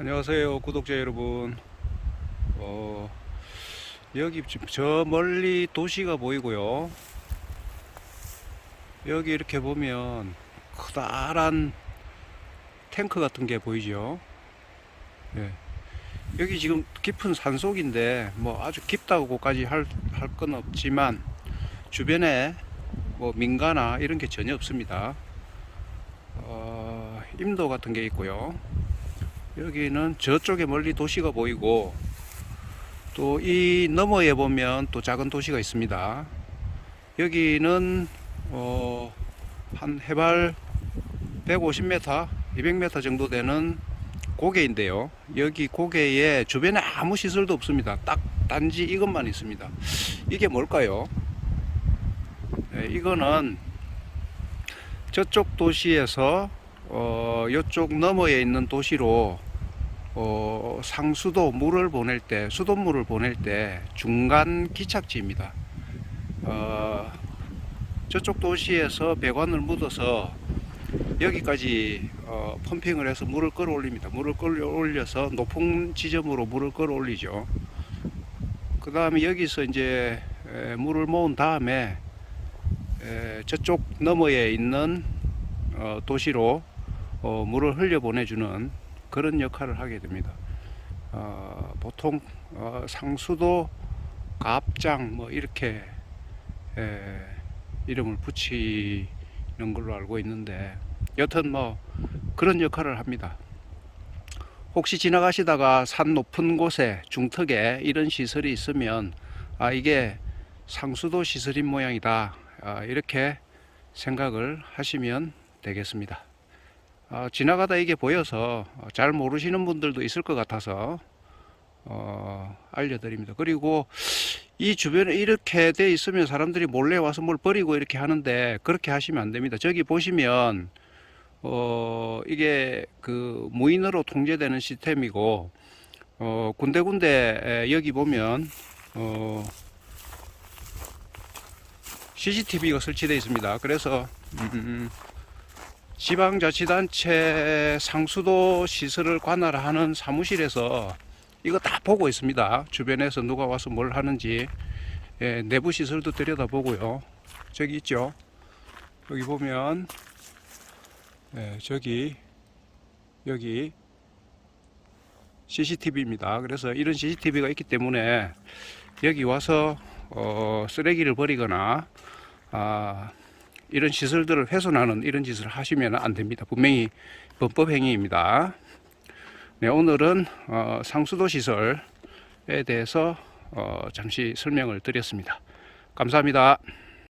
안녕하세요 구독자 여러분. 어, 여기 저 멀리 도시가 보이고요. 여기 이렇게 보면 커다란 탱크 같은 게 보이죠? 예. 여기 지금 깊은 산속인데 뭐 아주 깊다고까지 할 건 없지만 주변에 뭐 민가나 이런 게 전혀 없습니다. 어, 임도 같은 게 있고요 여기는 저쪽에 멀리 도시가 보이고 또 이 너머에 보면 또 작은 도시가 있습니다. 여기는 어, 한 해발 150m, 200m 정도 되는 고개인데요. 여기 고개에 주변에 아무 시설도 없습니다. 딱 단지 이것만 있습니다. 이게 뭘까요? 네, 이거는 저쪽 도시에서 어, 이쪽 너머에 있는 도시로 어, 상수도 물을 보낼 때, 수돗물을 보낼 때 중간 기착지입니다. 어, 저쪽 도시에서 배관을 묻어서 여기까지 어, 펌핑을 해서 물을 끌어올립니다. 물을 끌어올려서 높은 지점으로 물을 끌어올리죠. 그 다음에 여기서 이제 에, 물을 모은 다음에 에, 저쪽 너머에 있는 어, 도시로 어, 물을 흘려 보내주는 그런 역할을 하게 됩니다. 어, 보통 어, 상수도 갑장 뭐 이렇게 에, 이름을 붙이는 걸로 알고 있는데 여튼 뭐 그런 역할을 합니다. 혹시 지나가시다가 산 높은 곳에 중턱에 이런 시설이 있으면 아 이게 상수도 시설인 모양이다 아, 이렇게 생각을 하시면 되겠습니다. 어, 지나가다 이게 보여서 어, 잘 모르시는 분들도 있을 것 같아서 어, 알려드립니다. 그리고 이 주변에 이렇게 돼 있으면 사람들이 몰래 와서 뭘 버리고 이렇게 하는데 그렇게 하시면 안 됩니다. 저기 보시면 어, 이게 그 무인으로 통제되는 시스템이고 어, 군데군데 여기 보면 어, CCTV가 설치되어 있습니다. 그래서 음, 지방자치단체 상수도 시설을 관할하는 사무실에서 이거 다 보고 있습니다. 주변에서 누가 와서 뭘 하는지 예, 내부 시설도 들여다보고요. 저기 있죠. 여기 보면 예, 저기 여기 CCTV입니다. 그래서 이런 CCTV가 있기 때문에 여기 와서 어, 쓰레기를 버리거나 아, 이런 시설들을 훼손하는 이런 짓을 하시면 안 됩니다. 분명히 범법 행위입니다. 네, 오늘은 어, 상수도 시설에 대해서 어, 잠시 설명을 드렸습니다. 감사합니다.